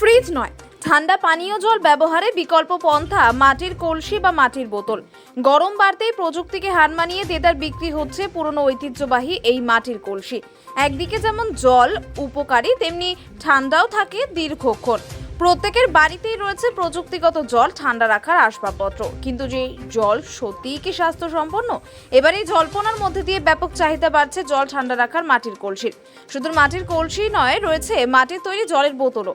Fridge নয়। ঠান্ডা পানীয় জল ব্যবহারে বিকল্প পন্থা, মাটির কলসি বা মাটির বোতল। গরম বাড়তেই প্রযুক্তিকে হার মানিয়ে দেদার বিক্রি হচ্ছে পুরনো ঐতিহ্যবাহী এই মাটির কলসি। একদিকে যেমন জল, উপকারী, তেমনি ঠান্ডাও থাকে দীর্ঘক্ষণ। প্রত্যেকের বাড়িতেই রয়েছে প্রযুক্তিগত জল ঠান্ডা রাখার আসবাবপত্র। কিন্তু যে জল সত্যিই কি স্বাস্থ্য সম্পন্ন এবার এই জল্পনার মধ্যে দিয়ে ব্যাপক চাহিদা বাড়ছে জল ঠান্ডা রাখার মাটির কলসির। শুধু মাটির কলসি নয়, রয়েছে মাটির তৈরি জলের বোতলও।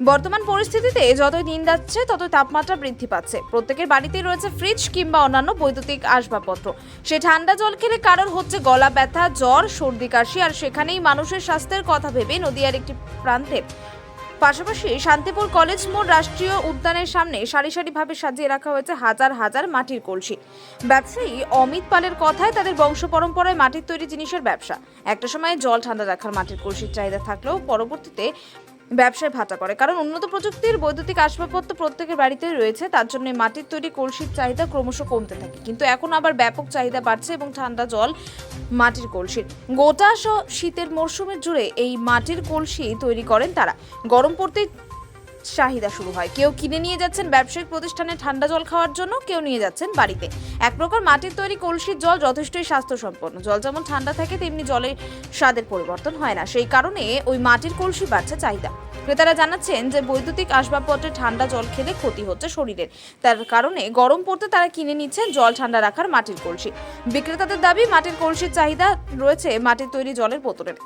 বর্তমান পরিস্থিতিতে যতই দিন যাচ্ছে, ততই তাপমাত্রা বৃদ্ধি পাচ্ছে। প্রত্যেকের বাড়িতেই রয়েছে ফ্রিজ কিংবা অন্যান্য বৈদ্যুতিক আসবাবপত্র। সে ঠান্ডা জল খেলে কারোর হচ্ছে গলা ব্যথা, জ্বর, সর্দি কাশি, আর সেখানেই মানুষের স্বাস্থ্যের কথা ভেবে নদিয়ার একটি প্রান্তে। পাশাপাশি শান্তিপুর কলেজ মোড় রাষ্ট্রীয় উদ্যানের সামনে সারি সারিভাবে সাজিয়ে রাখা হয়েছে হাজার হাজার মাটির কলসি। ব্যবসায়ী অমিত পালের কথায় তাদের বংশ পরম্পরায় মাটির তৈরি জিনিসের ব্যবসা। একটা সময় জল ঠান্ডা রাখার মাটির কলসির চাহিদা থাকলেও পরবর্তীতে ব্যবসায় ভাটা পড়ে। কারণ উন্নত প্রযুক্তির বৈদ্যুতিক আসবাবপত্র প্রত্যেকের বাড়িতেই রয়েছে, তার জন্য মাটির তৈরি কলসির চাহিদা ক্রমশ কমতে থাকে। কিন্তু এখন আবার ব্যাপক চাহিদা বাড়ছে এবং ঠান্ডা জল মাটির কলসির। গোটা শীতের মরশুমের জুড়ে এই মাটির কলসি তৈরি করেন তারা। গরম পড়তেই চাহিদা শুরু হয়। কেউ কিনে নিয়ে যাচ্ছেন ব্যবসায়িক প্রতিষ্ঠানে ঠান্ডা জল খাওয়ার জন্য, কেউ নিয়ে যাচ্ছেন বাড়িতে। এক প্রকার মাটির তৈরি কলসির জল যথেষ্টই স্বাস্থ্যসম্পন্ন। জল যেমন ঠান্ডা থাকে, তেমনি জলের স্বাদের পরিবর্তন হয় না। সেই কারণে ওই মাটির কলসি বাড়ছে চাহিদা। ক্রেতারা জানাচ্ছেন যে, বৈদ্যুতিক আসবাবপত্রে ঠান্ডা জল খেলে ক্ষতি হচ্ছে শরীরের। তার কারণে গরম পড়তে তারা কিনে নিচ্ছেন জল ঠান্ডা রাখার মাটির কলসি। বিক্রেতাদের দাবি, মাটির কলসির চাহিদা রয়েছে মাটির তৈরি জলের বোতলের।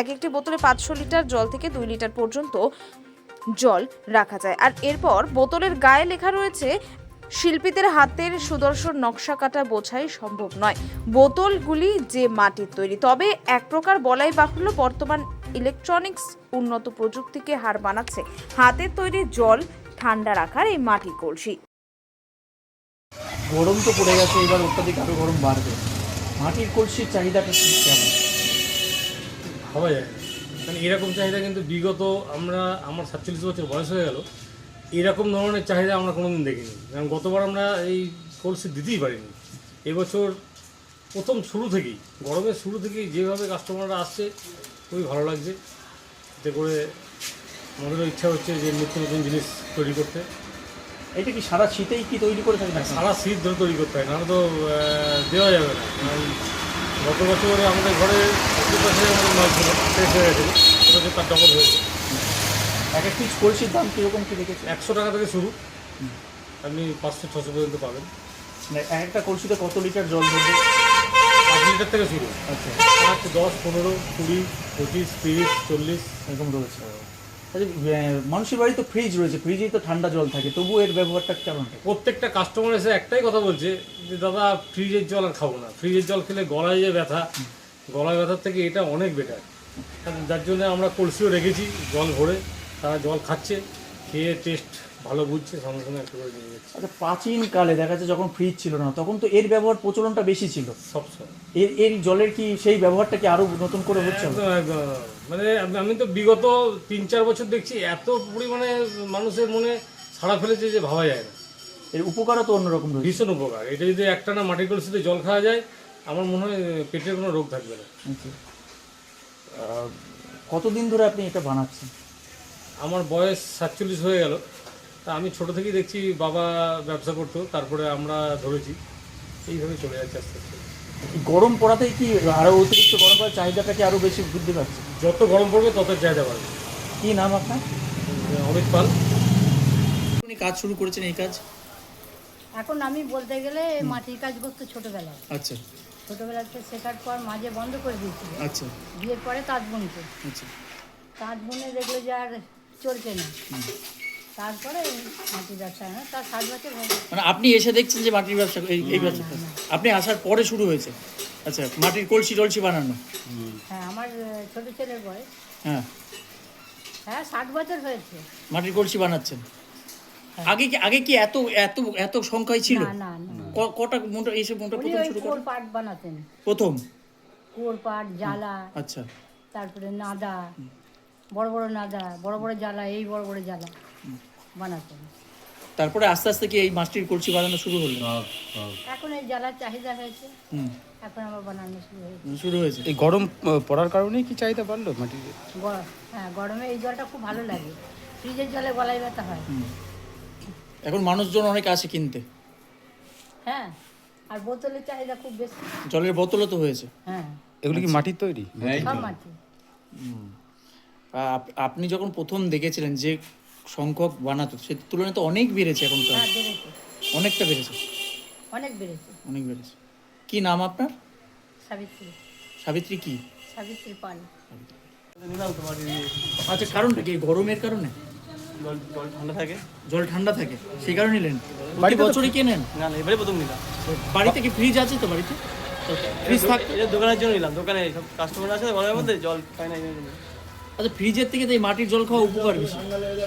এক একটি বোতলে পাঁচশো লিটার জল থেকে দুই লিটার পর্যন্ত জল রাখা যায়। আর এরপর বোতলের গায়ে লেখা রয়েছে শিল্পীদের হাতের সুদর্শন নকশা কাটা বোঝাই সম্ভব নয়। বোতলগুলি যে মাটির তৈরি। তবে এক প্রকার বলাই বাহুল্য বর্তমান ইলেকট্রনিক্স উন্নত প্রযুক্তিকে হার মানাচ্ছে। হাতের তৈরি জল ঠান্ডা রাখার এই মাটির কলসি। গরম তো পড়ে গেছে এবার অত্যাধিক আরও গরম বাড়বে। মাটির কলসির চাহিদাটা কেমন? ভাবা যায়। মানে এরকম চাহিদা কিন্তু বিগত আমরা আমার সাতচল্লিশ বছর বয়স হয়ে গেল এরকম ধরনের চাহিদা আমরা কোনোদিন দেখিনি। কারণ গতবার আমরা এই কলসি দিতেই পারিনি। এবছর প্রথম শুরু থেকেই গরমের শুরু থেকেই যেভাবে কাস্টমাররা আসছে খুবই ভালো লাগছে। এতে করে আমাদেরও ইচ্ছা হচ্ছে যে নিত্য নতুন জিনিস তৈরি করতে। এটা কি সারা শীতেই কি তৈরি করে আপনারা? সারা শীত ধরে তৈরি করতে হয় নাহলে তো দেওয়া যাবে না। কারণ গত বছর আমাদের ঘরে হয়ে এক কলসির দাম কীরকম কি একশো টাকা থেকে শুরু আপনি পাঁচশো ছশো পর্যন্ত পাবেন এক একটা কলসিতে কত লিটার জল লিটার থেকে শুরু আচ্ছা দশ পনেরো কুড়ি পঁচিশ তিরিশ চল্লিশ এরকম মানুষের বাড়ি তো ফ্রিজ রয়েছে ফ্রিজেই তো ঠান্ডা জল থাকে তবু এর ব্যবহারটা কেমন প্রত্যেকটা কাস্টমার এসে একটাই কথা বলছে যে, দাদা ফ্রিজের জল আর খাব না। ফ্রিজের জল খেলে গলায় যে ব্যথা গলায় ব্যথার থেকে এটা অনেক বেটার যার জন্য আমরা কলসিও রেখেছি জল ভরে তারা জল খাচ্ছে খেয়ে টেস্ট ভালো বুঝছে সঙ্গে সঙ্গে একটু করে নিয়ে যাচ্ছে। আচ্ছা প্রাচীন কালে দেখা যাচ্ছে যখন ফ্রিজ ছিল না তখন তো এর ব্যবহার প্রচলনটা বেশি ছিল। সব সময় এর এর জলের কি সেই ব্যবহারটা কি আরও নতুন করে হচ্ছে? একদম একদম। মানে আমি- আমি তো বিগত তিন চার বছর দেখছি এত পরিমাণে মানুষের মনে সাড়া ফেলেছে যে ভাবা যায় না। এর উপকারও তো অন্যরকম ভীষণ উপকার। এটা যদি একটা না মাটির কলসিতে জল খাওয়া যায় আমার মনে হয় পেটের কোনো রোগ থাকবে না। আচ্ছা। কতদিন ধরে আপনি এটা বানাচ্ছেন? আমার বয়স সাতচল্লিশ হয়ে গেল। তা আমি ছোট থেকেই দেখছি বাবা ব্যবসা করতো তারপরে আমরা ধরেছি। এইভাবে চলে যাচ্ছে আস্তে আস্তে। এই গরম পড়াতেই কি আরও অতিরিক্ত গরম পড়ার চাহিদাটা কি আরও বেশি বৃদ্ধি পাচ্ছে? যত গরম পড়বে তত চাহিদা বাড়বে। কি নাম আপনার? অমিত পাল। আপনি কাজ শুরু করেছেন এই কাজ? এখন আমি বলতে গেলে মাটির কাজ করতো ছোটবেলায়। আচ্ছা। ছোটবেলাতে শেখার পর মাঝে বন্ধ করে দিয়েছিল। আচ্ছা। বিয়ের পরে তাঁত বুনতো আচ্ছা। তাঁত বুনে দেখল যে আর চলছে না। তারপরে মাটির ব্যবসা না তার সাত বছর মানে আপনি এসে দেখছেন যে মাটির ব্যবসা এই ব্যবসা আপনি আসার পরে শুরু হয়েছে। আচ্ছা মাটির কলসি টলসি বানানো। হ্যাঁ আমার ছোট ছেলের বয়স। হ্যাঁ। হ্যাঁ ষাট বছর হয়েছে। মাটির কলসি বানাচ্ছেন। আগে কি আগে কি এত এত এত সংখ্যায় ছিল? না না। কটা মোটা এইসব মোটা প্রথম শুরু কোর করেন? পাট বানাতেন। প্রথম? কোর পাট জ্বালা আচ্ছা। তারপরে নাদা বড় বড় নাদা বড় বড় জ্বালা এই বড় বড় জ্বালা বানাতেন। তারপরে আস্তে আস্তে কি এই মাছটির কলসি বানানো শুরু হলো? এখন এই জ্বালার চাহিদা হয়েছে। হুম। এখন আমার বানানো শুরু হয়েছে। শুরু হয়েছে। এই গরম পড়ার কারণেই কি চাহিদা বাড়লো মাটির? হ্যাঁ গরমে এই জলটা খুব ভালো লাগে। ফ্রিজের জলে গলায় ব্যথা হয়। এখন মানুষজন অনেক আসে কিনতে। হ্যাঁ আর বোতলের চাহিদা খুব বেশি। জলের বোতলও তো হয়েছে। হ্যাঁ। এগুলো কি মাটির তৈরি? সব মাটি আপ- আপনি যখন প্রথম দেখেছিলেন যে সংখ্যক বানাতো সে তুলনায় তো অনেক বেড়েছে এখন তো। হ্যাঁ বেড়েছে। অনেকটা বেড়েছে। অনেক বেড়েছে। অনেক বেড়েছে। কি নাম আপনার? সাবিত্রী। সাবিত্রী কি? সাবিত্রী পাল। আচ্ছা কারণটা কি? গরমের কারণে? জল জল ঠান্ডা থাকে? জল ঠান্ডা থাকে সেই কারণে নিলেন বাড়ি বছরই কেনেন না না এবারে প্রথম নিলাম। বাড়িতে কি ফ্রিজ আছে তো বাড়িতে? ফ্রিজ থাকে এটা দোকানের জন্য নিলাম দোকানে সব কাস্টমার আছে ঘরের মধ্যে জল পাই না আচ্ছা ফ্রিজের থেকে তো এই মাটির জল খাওয়া উপকার বেশি।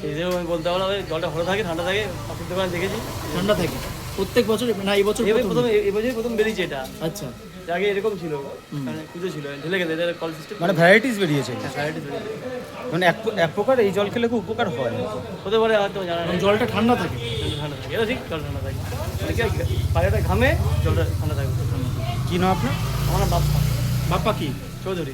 এই যে আমি বলতে পারলাম জলটা ভালো থাকে ঠান্ডা থাকে পাশের দোকানে দেখেছি। ঠান্ডা থাকে। প্রত্যেক বছর না এই বছর এবার প্রথম? এই বছরই প্রথম বেরিয়েছে এটা। আচ্ছা। আগে এরকম ছিল মানে পুজো ছিল ঢেলে গেছে এটা কল সিস্টেম মানে ভ্যারাইটিস বেরিয়েছে। ভ্যারাইটিস বেরিয়েছে। মানে এক এক প্রকার এই জল খেলে খুব উপকার হয়। হতে পারে হয়তো জানা জলটা ঠান্ডা থাকে। ঠান্ডা থাকে। এটা ঠিক জল ঠান্ডা থাকে। মানে কি ঘামে জলটা ঠান্ডা থাকে। কি নাম আপনার? আমার নাম বাপ্পা। বাপ্পা কি? চৌধুরী।